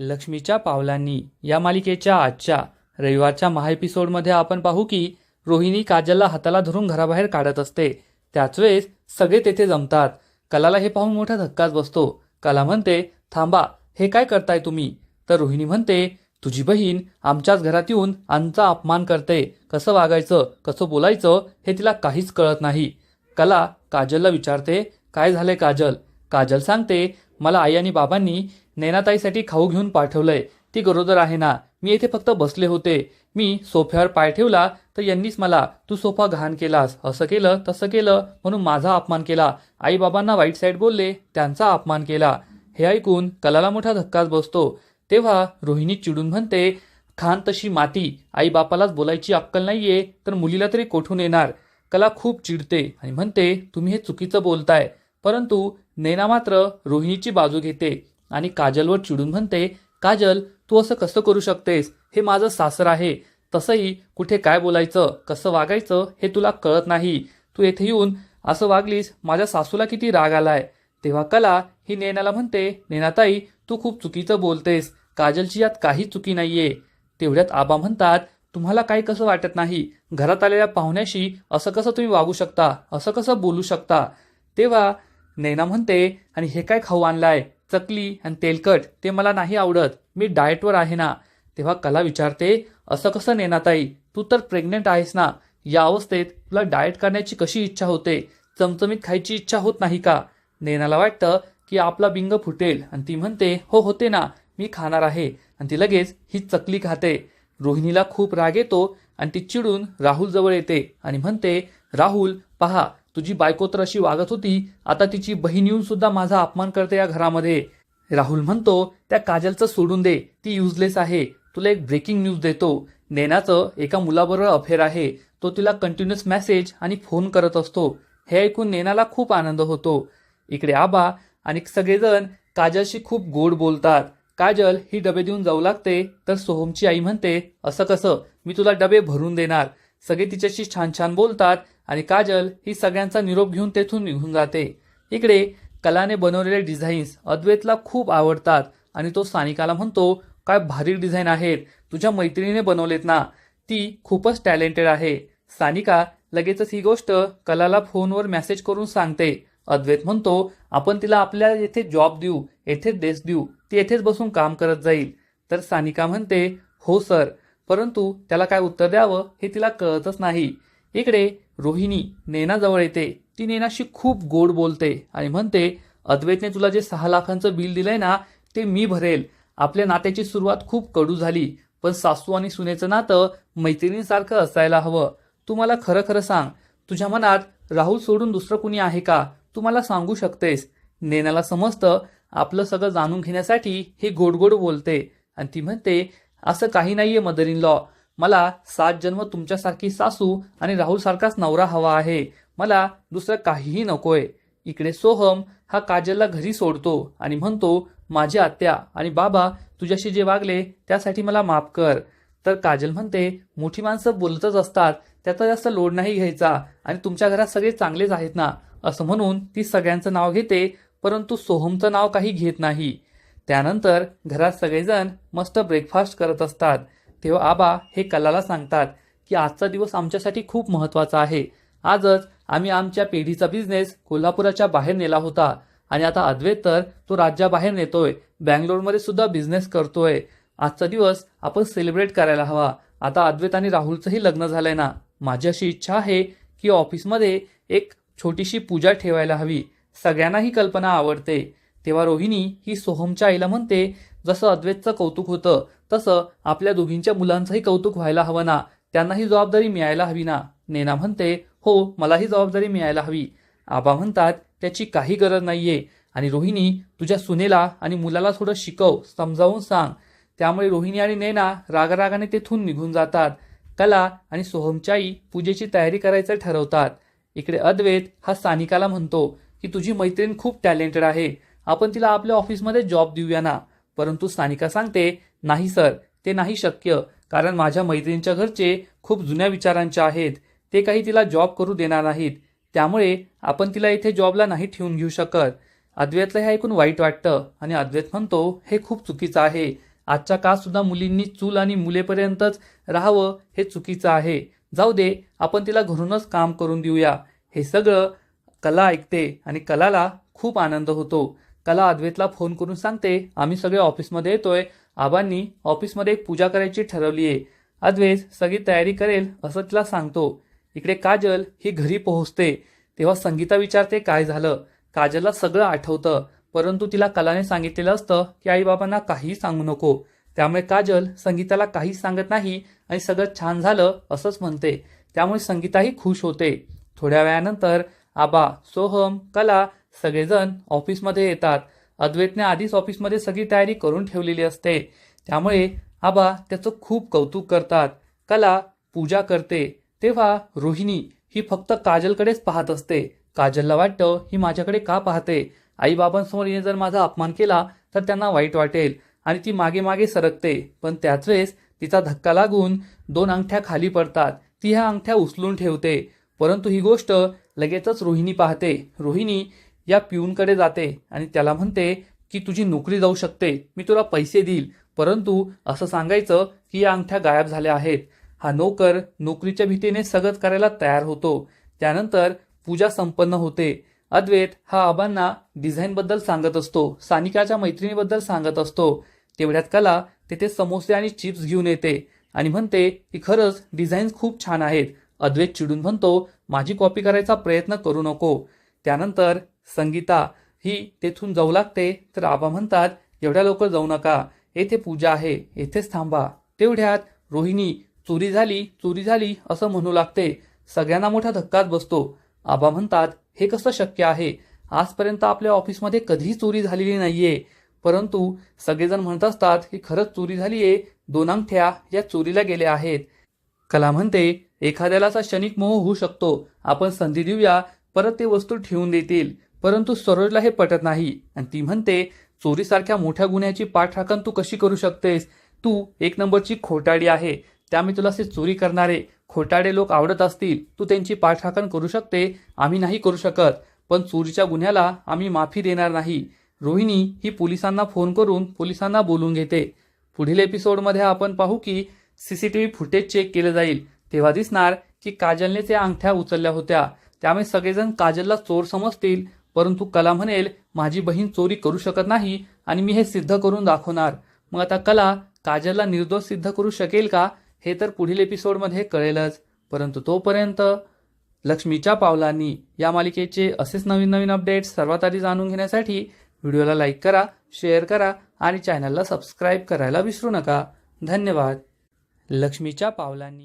लक्ष्मीच्या पावलांनी. या मालिकेच्या आजच्या रविवारच्या महा एपिसोडमध्ये आपण पाहू की रोहिणी काजलला हाताला धरून घराबाहेर काढत असते. त्याच वेळेस सगळे तेथे जमतात. कलाला हे पाहून मोठा धक्काच बसतो. कला म्हणते थांबा हे काय करताय तुम्ही? तर रोहिणी म्हणते तुझी बहीण आमच्याच घरात येऊन आमचा अपमान करते. कसं वागायचं कसं बोलायचं हे तिला काहीच कळत नाही. कला काजलला विचारते काय झालंय काजल? काजल सांगते मला आई आणि बाबांनी नैनाताईसाठी खाऊ घेऊन पाठवलंय. ती गरोदर आहे ना. मी येथे फक्त बसले होते. मी सोफ्यावर पाय ठेवला तर यांनीच मला तू सोफा घाण केलास. असं केलं तसं केलं म्हणून माझा अपमान केला. आईबाबांना वाईट साईड बोलले त्यांचा अपमान केला. हे ऐकून कलाला मोठा धक्काच बसतो. तेव्हा रोहिणी चिडून म्हणते खान तशी माती. आई बापालाच बोलायची अक्कल नाहीये तर मुलीला तरी कोठून येणार? कला खूप चिडते आणि म्हणते तुम्ही हे चुकीचं बोलताय. परंतु नैना मात्र रोहिणीची बाजू घेते. आणि काजलवर चिडून म्हणते काजल तू असं कसं करू शकतेस? हे माझं सासर आहे. तसंही कुठे काय बोलायचं कसं वागायचं हे तुला कळत नाही. तू येथे येऊन असं वागलीस माझ्या सासूला किती राग आलाय. तेव्हा कला ही नेनाला म्हणते नेनाताई तू खूप चुकीचं बोलतेस. काजलची यात काही चुकी नाहीये. तेवढ्यात आबा म्हणतात तुम्हाला काही कसं वाटत नाही? घरात आलेल्या पाहुण्याशी असं कसं तुम्ही वागू शकता? असं कसं बोलू शकता? तेव्हा नैना म्हणते आणि हे काय खाऊ आणलाय? चकली आणि तेलकट ते मला नाही आवडत. मी डाएटवर आहे ना. तेव्हा कला विचारते असं कसं नेनाताई? तू तर प्रेग्नेंट आहेस ना. या अवस्थेत तुला डाएट करण्याची कशी इच्छा होते? चमचमीत खायची इच्छा होत नाही का? नेनाला वाटतं की आपला बिंग फुटेल आणि ती म्हणते हो होते ना. मी खाणार आहे. आणि ती लगेच ही चकली खाते. रोहिणीला खूप राग येतो आणि ती चिडून राहुलजवळ येते आणि म्हणते राहुल पहा तुझी बायको तर अशी वागत होती आता तिची बहीण येऊन सुद्धा माझा अपमान करते या घरामध्ये. राहुल म्हणतो त्या काजलचं सोडून दे ती युजलेस आहे. तुला एक ब्रेकिंग न्यूज देतो. नेनाचं एका मुलाबरोबर अफेअर आहे. तो तिला कंटिन्युअस मेसेज आणि फोन करत असतो. हे ऐकून नेनाला खूप आनंद होतो. इकडे आबा आणि सगळेजण काजलशी खूप गोड बोलतात. काजल ही डबे देऊन जाऊ लागते. तर सोहमची आई म्हणते असं कसं? मी तुला डबे भरून देणार. सगळे तिच्याशी छान छान बोलतात आणि काजल ही सगळ्यांचा निरोप घेऊन तेथून निघून जाते. इकडे कलाने बनवलेले डिझाईन्स अद्वैतला खूप आवडतात आणि तो सानिकाला म्हणतो काय भारी डिझाईन आहेत. तुझ्या मैत्रिणीने बनवलेत ना. ती खूपच टॅलेंटेड आहे. सानिका लगेचच ही गोष्ट कलाला फोनवर मेसेज करून सांगते. अद्वैत म्हणतो आपण तिला आपल्या येथे जॉब देऊ येथेच डेस्क देऊ. ती येथेच बसून काम करत जाईल. तर सानिका म्हणते हो सर परंतु त्याला काय उत्तर द्यावं हे तिला कळतच नाही. इकडे रोहिणी नेनाजवळ येते. ती नेनाशी खूप गोड बोलते आणि म्हणते अद्वैतने तुला जे सहा लाखांचं बिल दिलंय ना ते मी भरेल. आपल्या नात्याची सुरुवात खूप कडू झाली पण सासू आणि सुनेचं नातं मैत्रिणीसारखं असायला हवं. तू मला खरं खरं सांग तुझ्या मनात राहुल सोडून दुसरं कुणी आहे का? तू मला सांगू शकतेस. नेनाला समजतं आपलं सगळं जाणून घेण्यासाठी हे गोड गोड बोलते. आणि ती म्हणते असं काही नाहीये मदर इन लॉ मला सात जन्म तुमच्यासारखी सासू आणि राहुल सारखाच नवरा हवा आहे. मला दुसरं काहीही नकोय. इकडे सोहम हा काजलला घरी सोडतो आणि म्हणतो माझी आत्या आणि बाबा तुझ्याशी जे वागले त्यासाठी मला माफ कर. तर काजल म्हणते मोठी माणसं बोलतच असतात त्याचा जास्त लोड नाही घ्यायचा आणि तुमच्या घरात सगळे चांगलेच आहेत ना? असं म्हणून ती सगळ्यांचं नाव घेते परंतु सोहमचं नाव काही घेत नाही. त्यानंतर घरात सगळेजण मस्त ब्रेकफास्ट करत असतात. तेव्हा आबा हे कलाला सांगतात की आजचा दिवस आमच्यासाठी खूप महत्त्वाचा आहे. आजच आम्ही आमच्या पेढीचा बिझनेस कोल्हापुराच्या बाहेर नेला होता. आणि आता अद्वैत तर तो राज्याबाहेर नेतोय. बँगलोरमध्ये सुद्धा बिझनेस करतोय. आजचा दिवस आपण सेलिब्रेट करायला हवा. आता अद्वैत आणि राहुलचंही लग्न झालंय ना? माझी अशी इच्छा आहे की ऑफिसमध्ये एक छोटीशी पूजा ठेवायला हवी. सगळ्यांना ही कल्पना आवडते. तेव्हा रोहिणी ही सोहमच्या आईला म्हणते जसं अद्वैतचं कौतुक होतं तसं आपल्या दोघींच्या मुलांचंही कौतुक व्हायला हवं ना. त्यांना ही जबाबदारी मिळायला हवी ना. नेना म्हणते हो मला ही जबाबदारी मिळायला हवी. आबा म्हणतात त्याची काही गरज नाहीये. आणि रोहिणी तुझ्या सुनेला आणि मुलाला थोडं शिकव समजावून सांग. त्यामुळे रोहिणी आणि नैना रागरागाने तेथून निघून जातात. कला आणि सोहमच्या आई पूजेची तयारी करायचं ठरवतात. इकडे अद्वैत हा सानिकाला म्हणतो की तुझी मैत्रीण खूप टॅलेंटेड आहे. आपण तिला आपल्या ऑफिसमध्ये जॉब देऊया ना. परंतु स्थानिका सांगते नाही सर ते नाही शक्य. कारण माझ्या मैत्रिणींच्या घरचे खूप जुन्या विचारांचे आहेत. ते काही तिला जॉब करू देणार नाहीत. त्यामुळे आपण तिला इथे जॉबला नाही ठेवून घेऊ शकत. अद्वैतला हे ऐकून वाईट वाटतं आणि अद्वैत म्हणतो हे खूप चुकीचं आहे. आजच्या काळसुद्धा मुलींनी चूल आणि मुलेपर्यंतच राहावं हे चुकीचं आहे. जाऊ दे आपण तिला घरूनच काम करून देऊया. हे सगळं कला ऐकते आणि कलाला खूप आनंद होतो. कला अद्वैतला फोन करून सांगते आम्ही सगळे ऑफिसमध्ये येतोय. आबांनी ऑफिसमध्ये एक पूजा करायची ठरवली आहे. अद्वैत सगळी तयारी करेल असं तिला सांगतो. इकडे काजल ही घरी पोहोचते. तेव्हा संगीता विचारते काय झालं. काजलला सगळं आठवतं. परंतु तिला कलाने सांगितलेलं असतं की आईबाबांना काहीही सांगू नको. त्यामुळे काजल संगीताला काहीच सांगत नाही आणि सगळं छान झालं असंच म्हणते. त्यामुळे संगीताही खुश होते. थोड्या वेळानंतर आबा सोहम कला सगळेजण ऑफिसमध्ये येतात. अद्वैतने आधीच ऑफिसमध्ये सगळी तयारी करून ठेवलेली असते. त्यामुळे आबा त्याचं खूप कौतुक करतात. कला पूजा करते. तेव्हा रोहिणी ही फक्त काजलकडेच पाहत असते. काजलला वाटतं ही माझ्याकडे का पाहते? आईबाबांसमोर हिने जर माझा अपमान केला तर त्यांना वाईट वाटेल आणि ती मागे मागे सरकते. पण त्याच वेळेस तिचा धक्का लागून दोन अंगठ्या खाली पडतात. ती ह्या अंगठ्या उचलून ठेवते. परंतु ही गोष्ट लगेचच रोहिणी पाहते. रोहिणी या पिऊनकडे जाते आणि त्याला म्हणते की तुझी नोकरी जाऊ शकते मी तुला पैसे देईल. परंतु असं सांगायचं की या अंगठ्या गायब झाल्या आहेत. हा नोकर नोकरीच्या भीतीने सगत करायला तयार होतो. त्यानंतर पूजा संपन्न होते. अद्वैत हा आबांना डिझाईनबद्दल सांगत असतो सानिकाच्या मैत्रिणीबद्दल सांगत असतो. तेवढ्यात कला तेथे समोसे आणि चिप्स घेऊन येते आणि म्हणते की खरंच डिझाईन्स खूप छान आहेत. अद्वैत चिडून म्हणतो माझी कॉपी करायचा प्रयत्न करू नको. त्यानंतर संगीता ही तेथून जाऊ लागते तर आबा म्हणतात एवढ्या लवकर जाऊ नका येथे पूजा आहे येथेच थांबा. तेवढ्यात रोहिणी चोरी झाली चोरी झाली असं म्हणू लागते. सगळ्यांना मोठा धक्काच बसतो. आबा म्हणतात हे कसं शक्य आहे? आजपर्यंत आपल्या ऑफिसमध्ये कधीही चोरी झालेली नाहीये. परंतु सगळेजण म्हणत असतात की खरंच चोरी झालीये दोन अंगठ्या या चोरीला गेल्या आहेत. कला म्हणते एखाद्याला असा क्षणिक मोह होऊ शकतो. आपण संधी देऊया परत ते वस्तू ठेवून देतील. परंतु सरोजला हे पटत नाही. आणि ती म्हणते चोरीसारख्या मोठ्या गुन्ह्याची पाठराखण तू कशी करू शकतेस? तू एक नंबरची खोटाडी आहे. त्यामुळे तुला असे चोरी करणारे खोटाडे लोक आवडत असतील. तू त्यांची पाठराखण करू शकते. आम्ही नाही करू शकत. पण चोरीच्या गुन्ह्याला आम्ही माफी देणार नाही. रोहिणी ही पोलिसांना फोन करून पोलिसांना बोलून घेते. पुढील एपिसोडमध्ये आपण पाहू की C C T V footage check केलं जाईल. तेव्हा दिसणार की काजलने त्या अंगठ्या उचलल्या होत्या. त्यामुळे सगळेजण काजलला चोर समजतील. परंतु कला म्हणेल माझी बहीण चोरी करू शकत नाही आणि मी हे सिद्ध करून दाखवणार. मग आता कला काजलला निर्दोष सिद्ध करू शकेल का हे तर पुढील एपिसोडमध्ये कळेलच. परंतु तोपर्यंत लक्ष्मीच्या पावलांनी या मालिकेचे असेच नवीन नवीन अपडेट्स सर्वात आधी जाणून घेण्यासाठी व्हिडिओला लाईक करा शेअर करा आणि चॅनलला सबस्क्राईब करायला विसरू नका. धन्यवाद. लक्ष्मीच्या पावलांनी.